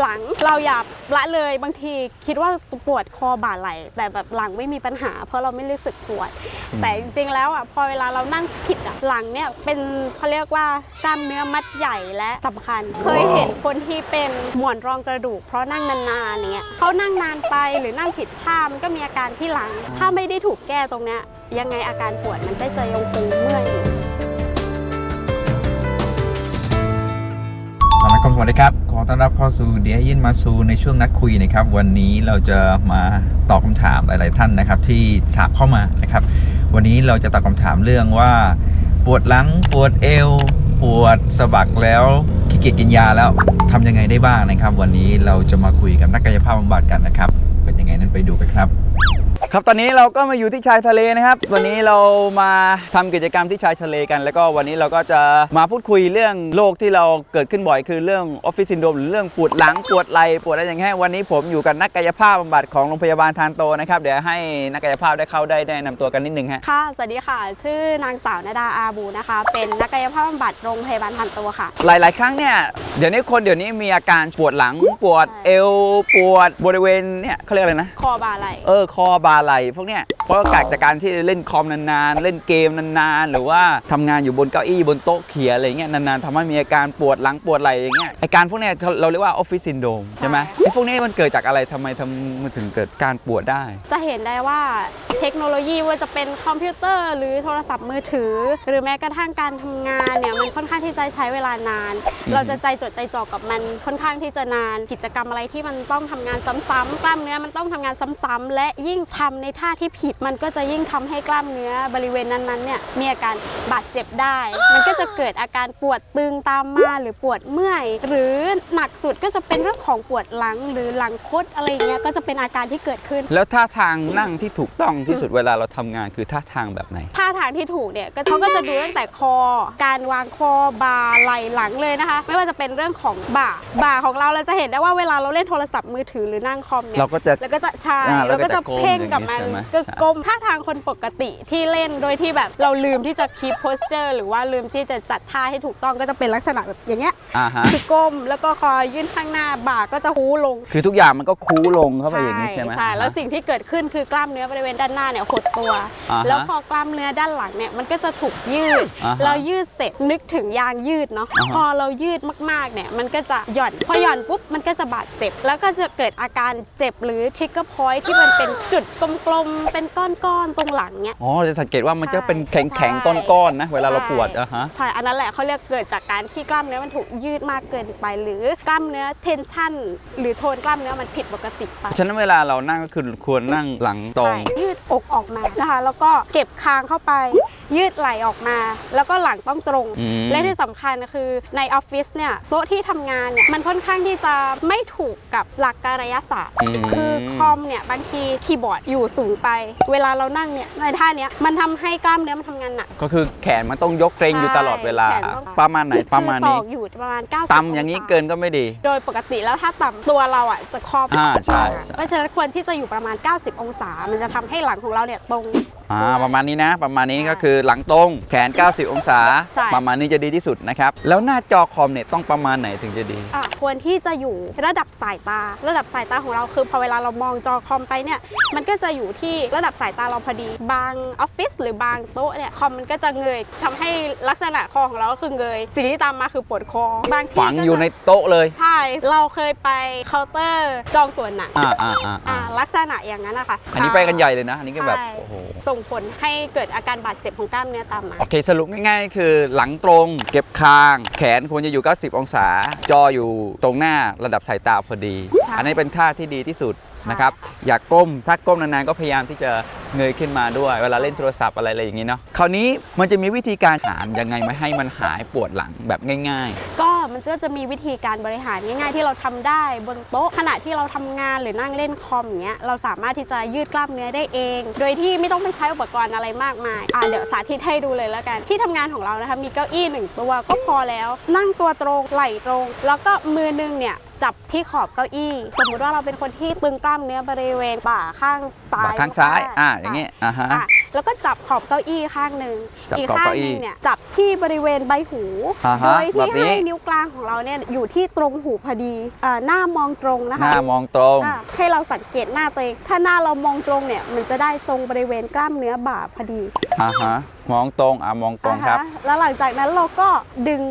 หลังเราอย่าละเลยบางทีคิดว่าปวดคอบ่าไหล่แต่แบบหลังไม่มีปัญหา เพราะเราไม่รู้สึกปวด แต่จริงๆแล้วอะพอเวลาเรานั่งผิดอะหลังเนี่ยเป็นเขาเรียกว่ากล้ามเนื้อมัดใหญ่และสำคัญ เคยเห็นคนที่เป็นหมอนรองกระดูก เพราะนั่งนานๆอย่างเงี้ยเขานั่งนานไปหรือนั่งผิดท่ามันก็มีอาการที่หลัง ถ้าไม่ได้ถูกแก้ตรงเนี้ยยังไงอาการปวดมันก็จะยังคงเมื่อยอยู่ ครับสวัสดีครับ ขอต้อนรับเข้าสู่เดียยินมาซูในช่วงนัดคุยนะครับ วันนี้เราจะมาตอบคำถามหลาย ๆ ท่านนะครับ ที่ถามเข้ามานะครับ วันนี้เราจะตอบคำถามเรื่องว่า ปวดหลังปวดเอว ปวดสะบักแล้วขี้เกียจกินยาแล้วทำยังไงได้บ้างนะครับ วันนี้เราจะมาคุยกับนักกายภาพบำบัดกันนะครับ เป็นยังไงนั้นไปดูกันครับ ครับตอนนี้เราก็มาอยู่ที่ชายทะเลนะครับ วันนี้เรามาทำกิจกรรมที่ชายทะเลกัน แล้วก็วันนี้เราก็จะมาพูดคุยเรื่องโรคที่เราเกิดขึ้นบ่อยคือเรื่องออฟฟิศซินโดรมหรือเรื่องปวดหลังปวดไหล่ปวดอะไรอย่างเงี้ยวันนี้ผมอยู่กับนักกายภาพบำบัดของโรงพยาบาลทานโตนะครับเดี๋ยวให้นักกายภาพได้เข้าได้แนะนำตัวกันนิดนึงฮะค่ะสวัสดีค่ะ ชื่อนางสาวนาดาอาบูนะคะ เป็นนักกายภาพบำบัดโรงพยาบาลทันตัวค่ะ หลาย ๆ ครั้งเนี่ยเดี๋ยวนี้คนเดี๋ยวนี้มีอาการปวดหลังปวดเอวปวดบริเวณเนี่ยเขาเรียกอะไรนะคอบ่าไหล่เออคอบาไหลพวกเนี้ยเพราะจากจากการที่เล่นคอมนานๆ เล่นเกมนานๆ หรือว่าทำงานอยู่บนเก้าอี้บนโต๊ะเขียนอะไรเงี้ยนานๆทำให้มีอาการปวดหลังปวดไหล่อย่างเงี้ยอาการพวกเนี้ยเราเราเรียกว่าออฟฟิศซินโดรมใช่ไหมไอ้พวกนี้มันเกิดจากอะไรทำไมทำมันถึงเกิดการปวดได้ จะเห็นได้ว่าเทคโนโลยีว่าจะเป็นคอมพิวเตอร์หรือโทรศัพท์มือถือ หรือแม้กระทั่งการทำงานเนี่ยมันค่อนข้างที่จะใช้เวลานานมเราจะใจจดใจจ่อกับมันค่อนข้างที่จะนาน กิจกรรมอะไรที่มันต้องทำงานซ้ำๆกล้ามเนื้อมันต้องทำงานซ้ำๆและยิ่งทำในท่าที่ผิดมันก็จะยิ่งทำให้กล้ามเนื้อบริเวณนั้นๆเนี่ยมีอาการบาดเจ็บได้ มันก็จะเกิดอาการปวดตึงตามมาหรือปวดเมื่อย หรือหนักสุดก็จะเป็นเรื่องของปวดหลังหรือหลังคดอะไรอย่างเงี้ยก็จะเป็นอาการที่เกิดขึ้น แล้วท่าทางนั่งที่ถูกต้องที่สุดเวลาเราทำงานคือท่าทางแบบไหน ท่าทางที่ถูกเนี่ยก็เขาก็จะดูตั้งแต่คอ การวางคอบ่าไหล่หลังเลยนะคะ ไม่ว่าจะเป็นเรื่องของบ่าบ่าของเราเราจะเห็นได้ว่าเวลาเราเล่นโทรศัพท์มือถือหรือนั่งคอมเนี่ยเราก็จะแล้วก็จะใช่อ่าแล้เราวก็ก็จะจะก้มเพ่งกับมันอย่างนี้ใช่ไหมก็ใช่ ก้มท่าทางคนปกติที่เล่นโดยที่แบบเราลืมที่จะคีปโพสเจอร์หรือว่าลืมที่จะจัดท่าให้ถูกต้องก็จะเป็นลักษณะแบบอย่างเงี้ยอ่าฮะ คือก้มแล้วก็คอยยื่นข้างหน้าบ่าก็จะหูลงคือทุกอย่างมันก็คูลงเข้าไปอย่างนี้ใช่ไหม ใช่แล้วสิ่งที่เกิดขึ้นคือกล้ามเนื้อบริเวณด้านหน้าเนี่ยหดตัว อ่าฮะแล้วพอกล้ามเนื้อด้านหลังเนี่ยมันก็จะถูกยืด อ่าฮะเรายืดเสร็จนึกถึงยางยืดเนาะอ่าฮะ พอเรายืดมากๆเนี่ยมันก็จะหย่อนพอหย่อนปุ๊บมันก็จะบาดเจ็บ แล้วก็จะเกิดอาการเจ็บหรือทริกเกอร์พอยที่มันเป็นจุดกลมๆ เป็นก้อนๆ ตรงหลังเนี่ยอ๋อจะสังเกตว่ามันจะเป็นใช่แข็งๆ ก้อนๆ นะ เวลาเราปวดอะฮะ ใช่ อันนั้นแหละเขาเรียกเกิดจากการที่กล้ามเนื้อมันถูกยืดมากเกินไป หรือกล้ามเนื้อเทนชันหรือโทนกล้ามเนื้อมันผิดปกติไป ฉะนั้นเวลาเรานั่งก็คือควรนั่งหลังตรงใช่ยืด อกออกมานะคะ แล้วก็เก็บคางเข้าไป ยืดไหล่ออกมา แล้วก็หลังต้องตรง อืม และที่สำคัญคือในออฟฟิศเนี่ยโต๊ะที่ทำงานเนี่ยมันค่อนข้างที่จะไม่ถูกกับหลักการยศาสตร์อืมคือคอมเนี่ยบางทีคีย์บอร์ดอยู่สูงไป เวลาเรานั่งเนี่ยในท่าเนี้ยมันทำให้กล้ามเนื้อมันทำงานหนัก ก็คือแขนมันต้องยกเกรงอยู่ตลอดเวลา ใช่แขนต้อง ประมาณไหนประมาณคือศนี้อกอยู่ประมาณ 90ต่ำอย่างนี้เกินก็ไม่ดี โดยปกติแล้วถ้าต่ำตัวเราอะจะครอบอ่าใช่ใช่ เพราะฉะนั้นควรที่จะอยู่ประมาณ 90 องศา มันจะทำให้หลังของเราเนี่ยตรง อ่าประมาณนี้นะ ประมาณนี้ใช่ก็คือหลังตรงแขน 90 องศา ใช่ ประมาณนี้จะดีที่สุดนะครับ แล้วหน้าจอคอมเนี่ยต้องประมาณไหนถึงจะดี อะควรที่จะอยู่ระดับสายตา ระดับสายตาของเราคือพอเวลาเรามองจอคอมไปเนี่ยมันก็จะอยู่ที่ระดับสายตาเราพอดี บางออฟฟิศหรือบางโต๊ะเนี่ยคอมมันก็จะเงยทำให้ลักษณะคอของเราก็คือเงยสิ่งที่ตามมาคือปวดคอบางทีฝังก็จะอยู่ในโต๊ะเลย ใช่ เราเคยไปเคาน์เตอร์จองตั๋วหนังอ่าอ่าอ่าอ่าอ่าลักษณะอย่างนั้นนะคะ อันนี้ไปกันใหญ่เลยนะ อันนี้ก็แบบ ใช่ โอ้โห ส่งผลให้เกิดอาการบาดเจ็บของกล้ามเนื้อตามมา โอเคสรุปง่ายๆ คือหลังตรงเก็บคาง แขนควรจะอยู่ 90 องศา จออยู่ตรงหน้าระดับสายตาพอดี ใช่ อันนี้เป็นท่าที่ดีที่สุดใช่นะครับ อยากก้ม ถ้าก้มนานๆ ก็พยายามที่จะเงยขึ้นมาด้วย เวลาเล่นโทรศัพท์อะไรอะไรอย่างนี้เนาะ คราวนี้มันจะมีวิธีการหารยังไงไม่ให้มันหายปวดหลังแบบง่าย ก็ มันก็จะมีวิธีการบริหารง่าย ๆ ที่เราทำได้บนโต๊ะขณะที่เราทำงานหรือนั่งเล่นคอมอย่างเงี้ยเราสามารถที่จะยืดกล้ามเนื้อได้เอง โดยที่ไม่ต้องไปใช้อุปกรณ์อะไรมากมายอ่าเดี๋ยวสาธิตให้ดูเลยแล้วกันที่ทำงานของเรานะคะมีเก้าอี้หนึ่งตัวก็พอแล้ว นั่งตัวตรงไหล่ตรง แล้วก็มือนึงเนี่ยจับที่ขอบเก้าอี้ สมมุติว่าเราเป็นคนที่ตึงกล้ามเนื้อบริเวณบ่าข้างๆซ้ายบ่าข้างซ้ายมกๆอ่าอย่างนี้อ่าฮะอะแล้วก็จับขอบเก้าอี้ข้างหนึ่งจับอีกขอบข้างเก้าหอี้นึ่งเนี่ยจับที่บริเวณใบหูอ่าโดฮะยแบที่บนี้ให้นิ้วกลางของเราเนี่ยอยู่ที่ตรงหูพอดีอ่าหน้ามองตรงนะหคะน้ามองตรงอะให้เราสังเกตหน้าตัวเองถ้าหน้าเรามองตรงเนี่ยมันจะได้ตรงบริเวณกล้ามเนื้อบ่าพอดีอ่าฮะ มองตรงอะมองตรงครับอ่าฮะแล้วหลังจากนั้นเราก็ดึง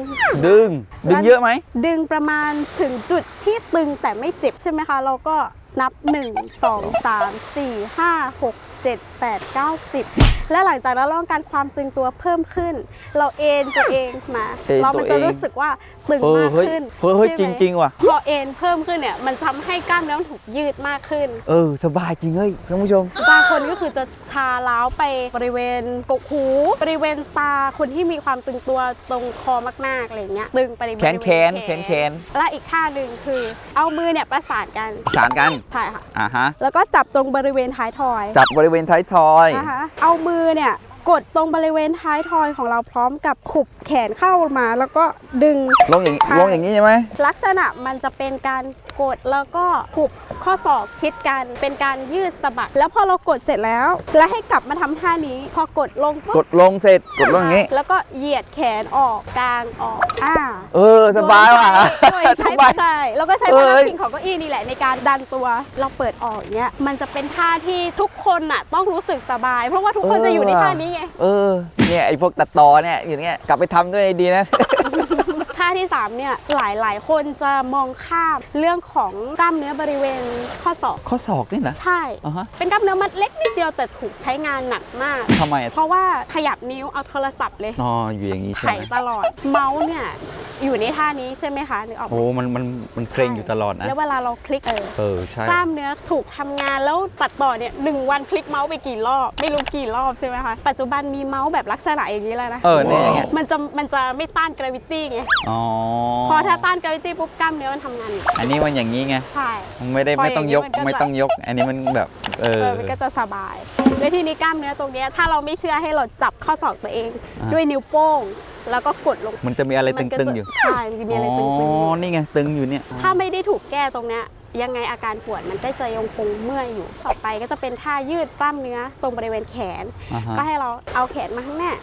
ดึง ดึงเยอะไหม ดึงประมาณถึงจุดที่ตึงแต่ไม่เจ็บใช่ไหมคะ เราก็นับ 1 2 3 4 5 6 7 8 9 10 และหลังจากนั้นเราต้องการความตึงตัวเพิ่มขึ้น เราเอนตัวเองมาเอนเราตัวมันเองจะรู้สึกว่าตึงเออมากเฮ้ยขึ้นเฮ้ยเฮ้ยใช่จไหมริงๆว่ะ พอเอนเพิ่มขึ้นเนี่ยมันทำให้กล้ามเนื้อมันถูกยืดมากขึ้น เออ สบายจริงเฮ้ยท่านผู้ชม บางคนก็คือจะชาล้าวไปบริเวณกกหูบริเวณตาคนที่มีความตึงตัวตรงคอมากๆอะไรเงี้ยตึงไปบริเวณแขนแขนแขนแขน และอีกท่าหนึ่งคือ เอามือเนี่ยประสานกันสารกัน ใช่ค่ะ อ่าฮะ แล้วก็จับตรงบริเวณท้ายทอย จับบริเวณท้ายทอย นะคะเอามือเนี่ยกดตรงบริเวณท้ายทอยของเราพร้อมกับขุบแขนเข้ามา แล้วก็ดึง ลงอย่างนี้ใช่ ลงอย่างนี้ใช่ไหมลักษณะมันจะเป็นการ กดแล้วก็ขุบข้อศอกชิดกัน เป็นการยืดสะบัก แล้วพอเรากดเสร็จแล้ว แล้วให้กลับมาทำท่านี้ พอกดลงปุ๊บกดลงเสร็จกดลงอย่างนี้ แล้วก็เหยียดแขนออกกลางออกอ่าเออสบายว่ะโดยสใช้บาย ใช่แล้วก็ใช้เอ้พยลังพิงของเก้าอี้นี่แหละในการดันตัวเราเปิดออกเนี้ยมันจะเป็นท่าที่ทุกคนน่ะต้องรู้สึกสบาย เพราะว่าทุกคนจะอยู่ในท่านี้ไง เออเนี่ยไอ้พวกตัดต่อเนี่ยอย่างเงี้ยกลับไปทำด้วยดีนะท่าที่ 3 เนี่ย หลายหลายๆคนจะมองข้ามเรื่องของกล้ามเนื้อบริเวณข้อศอกข้อศอกนี่นะ ใช่ อ่าฮะเป็นกล้ามเนื้อมัดเล็กนิดเดียวแต่ถูกใช้งานหนักมาก ทำไมอะเพราะว่าขยับนิ้วเอาโทรศัพท์เลยนออยู่อย่างนี้ใช่ไถ่ไหมตลอด เมาส์เนี่ย อยู่ในท่านี้ใช่ไหมคะนึกออกไหมโอ้มันมันมันเกรงอยู่ตลอดนะ แล้วเวลาเราคลิกเออ เออ ใช่ กล้ามเนื้อถูกทำงานแล้วตัดต่อเนี่ยหนึ่งวันคลิกเมาส์ไปกี่รอบ ไม่รู้กี่รอบใช่ไหมคะ ปัจจุบันมีเมาส์แบบลักษณะอย่างนี้แล้วนะเออเนี่ยอย่างเงี้ย มันจะมันจะไม่ต้านกราวิตี้ไง อ๋อพอถ้าต้านกราวิตี้ปุ๊บกล้ามเนื้อมันทำงานหนักอันนี้มันอย่างนี้ไงใช่ มันไม่ได้พอไม่ต้องยกอย่างนี้มันก็จะไม่ต้องยก อันนี้มันแบบ เอเอออมันก็จะสบายด้วยที่นี้กล้ามเนื้อตรงเนี้ยถ้าเราไม่เชื่อให้เราจับข้อศอกตัวเอง อ่า ด้วยนิ้วโป้ง แล้วก็กดลงมันจะมีอะไรมัตึก็งจะๆอยู่ ใช่มันจะมีอะไรตึงๆอยู่อ๋อนี่ไงตึงอยู่เนี่ย ถ้าไม่ได้ถูกแก้ตรงเนี้ย ยังไงอาการปวดมันก็จะยังคงเมื่อยอยู่ ต่อไปก็จะเป็นท่ายืดกล้ามเนื้อตรงบริเวณแขน อ่าฮะ ก็ให้เราเอาแขนมาข้างหน้า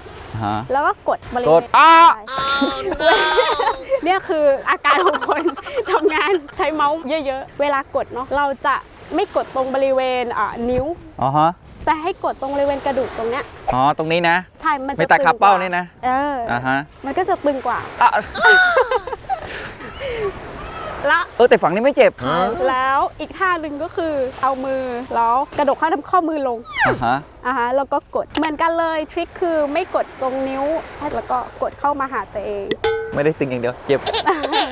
ฮะ แล้วก็กดบริกเวดณอ้าเนี่ยคืออาการของคน ทำงานใช้เมาส์เยอะๆ เวลากดเนาะเราจะไม่กดตรงบริเวณอ่านิ้ว อ๋อฮะแต่ให้กดตรงบริเวณกระดูกตรงเนี้ยอ๋อตรงนี้นะ ใช่ มันจะไม่ตาตึงขาเป้ากว่นี่นะ เออออ่าฮะมันก็จะตึงกว่า อะแล้วเออแต่ฝั่งนี้ไม่เจ็บแล้วอีกท่าหนึ่งก็คือเอามือแล้วกระดกข้อข้อมือลงอ่าฮะอะฮะแล้วก็กดเหมือนกันเลยทริคคือไม่กดตรงนิ้วแล้วก็กดเข้ามาหาตัวเอง ไม่ได้ตึงอย่างเดียวเจ็บ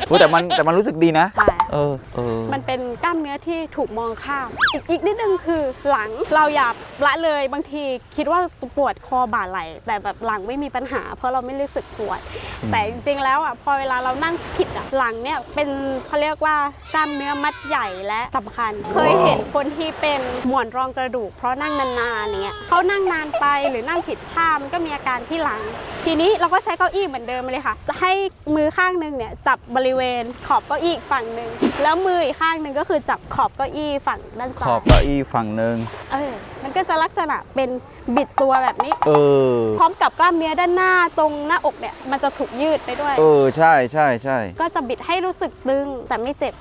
โอ้แต่มันแต่มันรู้สึกดีนะใช่ เออเออมันเป็นกล้ามเนื้อที่ถูกมองข้ามอีกอีกนิดนึงคือหลังเราอย่าละเลยบางทีคิดว่าปวดคอบ่าไหล่แต่แบบหลังไม่มีปัญหา เพราะเราไม่รู้สึกปวดอืมแต่จริงๆแล้วอะพอเวลาเรานั่งผิดอะหลังเนี่ยเป็นเขาเรียกว่ากล้ามเนื้อมัดใหญ่และสำคัญ เคยเห็นคนที่เป็นหมอนรองกระดูก เพราะนั่งนานๆอย่างเงี้ยเขานั่งนานไปหรือนั่งผิดท่ามันก็มีอาการที่หลัง ทีนี้เราก็ใช้เก้าอี้เหมือนเดิมเลยค่ะ จะให้มือข้างหนึงเนี่ยจับบริเวณขอบเก้าอี้อีกฝั่งหนึ่งแล้วมืออีกข้างหนึ่งก็คือจับขอบเก้าอี้ฝั่งด้านขซ้าอบยเก้าอี้ฝั่งหนึ่งเออมันก็จะลักษณะเป็น บิดตัวแบบนี้ เออ พร้อมกับกล้ามเนื้อด้านหน้าตรงหน้าอกเนี่ย มันจะถูกยืดไปด้วย เออ ใช่ใช่ใช่ก็จะบิดให้รู้สึกตึงแต่ไม่เจ็บ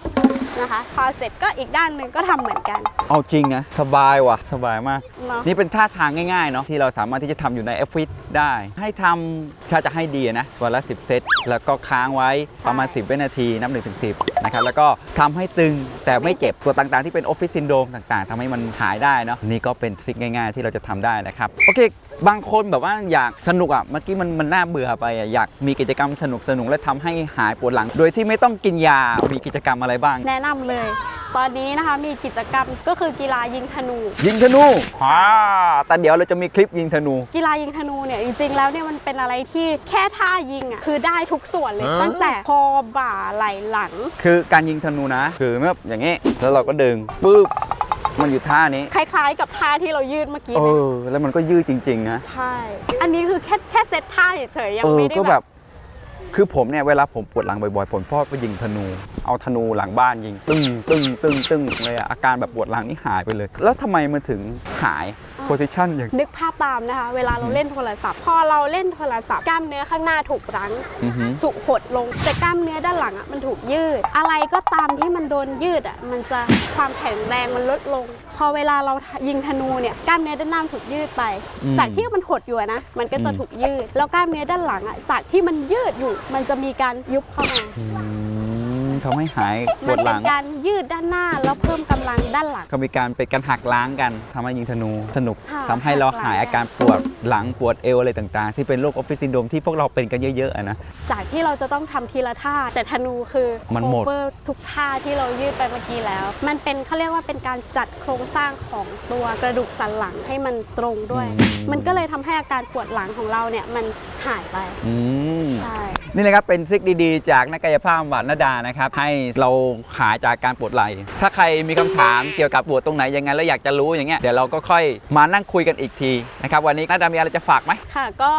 นะคะพอเสร็จก็อีกด้านหนึ่งก็ทำเหมือนกัน เอาจริงนะสบายว่ะ สบายมาก เนาะ นี่เป็นท่าทางง่ายๆเนาะที่เราสามารถที่จะทำอยู่ใน f อ t ได้ ให้ทำถ้าจะให้ดีนะวันละ 10 เซต แล้วก็ค้างไว้ประมาณ 10วินาทีนับ1ถึง10นะครับแล้วก็ทำให้ตึงแต่ไม่เจ็บตัวต่างๆที่เป็นออฟฟิศซินโดมต่างๆทำให้มันหายได้เนาะนี่ก็เป็นทริคง่ายๆที่เราจะทำได้นะครับโอเคบางคนแบบว่าอยากสนุกอะเมื่อกี้มันมันน่าเบื่อไปอะอยากมีกิจกรรมสนุกสนุกๆและทำให้หายปวดหลัง โดยที่ไม่ต้องกินยา มีกิจกรรมอะไรบ้าง แนะนำเลย ตอนนี้นะคะมีกิจกรรมก็คือกีฬายิงธนู ยิงธนูอ่าแต่เดี๋ยวเราจะมีคลิปยิงธนู กีฬายิงธนูเนี่ยจริงๆแล้วเนี่ยมันเป็นอะไรที่แค่ท่ายิงอะคือได้ทุกส่วนเลยตั้งแต่คอบ่าไหล่หลัง คือการยิงธนูนะ คือแบบอย่างนี้แล้วเราก็ดึงปุ๊บ มันอยู่ท่านี้ คล้ายๆ กับท่าที่เรายืดเมื่อกี้เอไหมอ แล้วมันก็ยืดจริง ๆ นะ ใช่ อันนี้คือแค่แค่เซตท่าเฉยๆยังเออ ไม่ได้ก็แบแบบ บ คือผมเนี่ย เวลาผมปวดหลังบ่อยๆ ผมชอบไปยิงธนู เอาธนูหลังบ้านยิง ตึ้งตึ้งตึ้งตึ้งเลยอะอาการแบบปวดหลังนี่หายไปเลย แล้วทำไมมันถึงหาย โพซิชันอย่างนึกภาพตามนะคะ เวลาเราเล่นโทรศัพท์ พอเราเล่นโทรศัพท์กล้ามเนื้อข้างหน้าถูกรั้ง อือหือถูกหดลงแต่กล้ามเนื้อด้านหลังอะมันถูกยืด อะไรก็ตามที่มันโดนยืดอะมันจะความแข็งแรงมันลดลง พอเวลาเรายิงธนูเนี่ยกล้ามเนื้อด้านหน้ามันถูกยืดไป อืมจากที่มันหดอยู่อะนะมันก็จะอืม ถูกยืด แล้วกล้ามเนื้อด้านหลังอะจากที่มันยืดอยู่ มันจะมีการยุบเข้ามา อืม ทำให้หายปมัวนดหเป็ลันง การยืดด้านหน้าแล้วเพิ่มกำลังด้านหลังก็มีการเป็นการหักล้างกันทำให้ยิงธนูสนุกค่ะทำให้เราหักล้าง หายอาการปวดหลังปวดเอวอะไรต่างๆ ที่เป็นโรคออฟฟิศซินโดรมที่พวกเราเป็นกันเยอะๆอะนะ จากที่เราจะต้องทำทีละท่า แต่ธนูคือมันหมด cover ทุกท่าที่เรายืดไปเมื่อกี้แล้ว มันเป็นเขาเรียกว่าเป็นการจัดโครงสร้างของตัวกระดูกสันหลังให้มันตรงด้วย มันก็เลยทำให้อาการปวดหลังของเราเนี่ยมันหายไปอืม ใช่ นี่เลยครับเป็นทริคดีๆ จากนักกายภาพบำบัดนาดานะครับให้เราหายจากการปวดไหล่ถ้าใครมีคำถามเกี่ยวกับปวดตรงไหนยังไงแล้วอยากจะรู้อย่างเงี้ยเดี๋ยวเราก็ค่อยมานั่งคุยกันอีกทีนะครับวันนี้นาดามีอะไรจะฝากไหมค่ะ ก็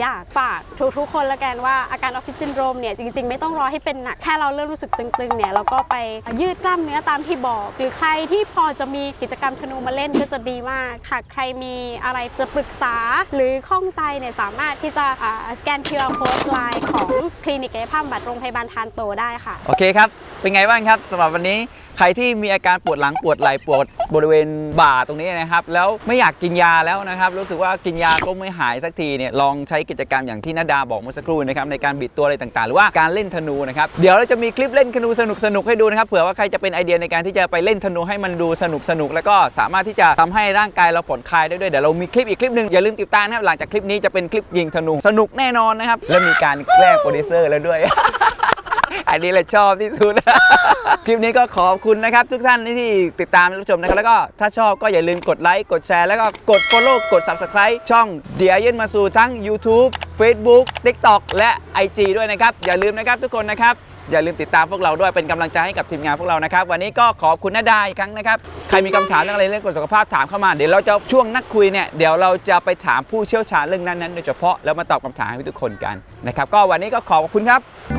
อยากฝากทุกๆคนละกันว่าอาการออฟฟิศซินโดรมเนี่ยจริงๆ ไม่ต้องรอให้เป็นหนักแค่เราเริ่มรู้สึกตึงๆเนี่ยเราก็ไปยืดกล้ามเนื้อตามที่บอก หรือใครที่พอจะมีกิจกรรมธนูมาเล่นก็จะดีมากหากใครมีอะไรจะปรึกษาหรือข้องใจเนี่ยสามารถที่จะอ่าสแกน QR code ไลน์ของคลินิกกายภาพบำบัดโรงพยาบาลทานโตได้ค่ะโอเคครับ เป็นไงบ้างครับสำหรับวันนี้ใครที่มีอาการปวดหลังปวดไหล่ปวดบริเวณบ่าตรงนี้นะครับ แล้วไม่อยากกินยาแล้วนะครับ รู้สึกว่ากินยาก็ไม่หายสักทีเนี่ยลองใช้กิจกรรมอย่างที่นาดาบอกเมื่อสักครู่นะครับในการบิดตัวอะไรต่างๆ หรือว่าการเล่นธนูนะครับเดี๋ยวเราจะมีคลิปเล่นธนูสนุกๆให้ดูนะครับเผื่อว่าใครจะเป็นไอเดียในการที่จะไปเล่นธนูให้มันดูสนุกๆแล้วก็สามารถที่จะทำให้ร่างกายเราผ่อนคลายได้ด้วยเดี๋ยวเรามีคลิปอีกคลิปหนึ่งอย่าลืมติดตามนะครับหลังจากคลิปนี้จะเป็นคลิปยิงธนูสนุกแน่นอนนะครับและมีการแกล้งโปรดิวเซอร์แล้วด้วย อันนี้แหละชอบที่สุด คลิปนี้ก็ขอบคุณนะครับ ทุกท่านที่ติดตามรับชมนะครับ แล้วก็ถ้าชอบก็อย่าลืมกดไลค์กดแชร์ แล้วก็กด Follow กด Subscribe ช่องเดียยินมาสู่ทั้ง YouTube Facebook TikTok และ IG ด้วยนะครับ อย่าลืมนะครับทุกคนนะครับ อย่าลืมติดตามพวกเราด้วยเป็นกำลังใจให้กับทีมงานพวกเรานะครับ วันนี้ก็ขอบคุณนาดาอีกครั้งนะครับ ใครมีคำถามเรื่องอะไรเรื่องสุขภาพถามเข้ามา เดี๋ยวเราจะช่วงนักคุยเนี่ยเดี๋ยวเราจะไปถามผู้เชี่ยวชาญเรื่องนั้นๆโดยเฉพาะแล้วมาตอบคำถามให้ทุกคนกันนะครับ ก็วันนี้ก็ขอบคุณครับ